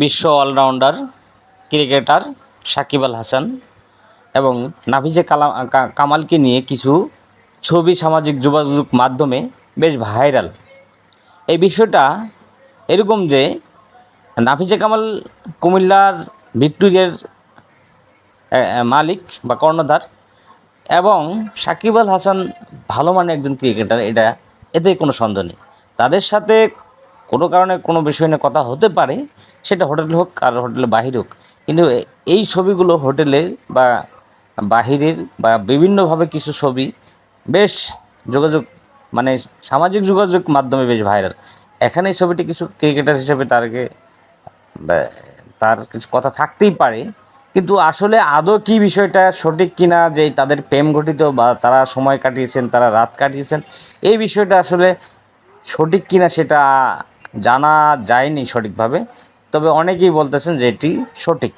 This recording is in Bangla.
বিশ্ব অলরাউন্ডার, ক্রিকেটার সাকিব আল হাসান এবং নাফিজে কালাম কামালকে নিয়ে কিছু ছবি সামাজিক যোগাযোগ মাধ্যমে বেশ ভাইরাল। এই বিষয়টা এরকম যে নাফিজে কামাল কুমিল্লার ভিক্টোরিয়ার মালিক বা কর্ণধার এবং সাকিব আল হাসান ভালো মানের একজন ক্রিকেটার, এটা এতে কোনো সন্দেহ নেই। তাদের সাথে কোনো কারণে কোনো বিষয় নিয়ে কথা হতে পারে, সেটা হোটেল হোক আর হোটেলের বাহির হোক। কিন্তু এই ছবিগুলো হোটেলে বা বাহিরের বা বিভিন্নভাবে কিছু ছবি বেশ যোগাযোগ মানে সামাজিক যোগাযোগ মাধ্যমে বেশ ভাইরাল এখানে এই ছবিটি কিছু ক্রিকেটার হিসেবে তারকে তার কিছু কথা থাকতেই পারে, কিন্তু আসলে আদৌ কি বিষয়টা সঠিক কিনা, যে তাদের প্রেম ঘটিত বা তারা সময় কাটিয়েছেন, তারা রাত কাটিয়েছেন, এই বিষয়টা আসলে সঠিক কিনা সেটা জানা যায়নি সঠিকভাবে তবে অনেকেই বলতেছেন যে এটি সঠিক।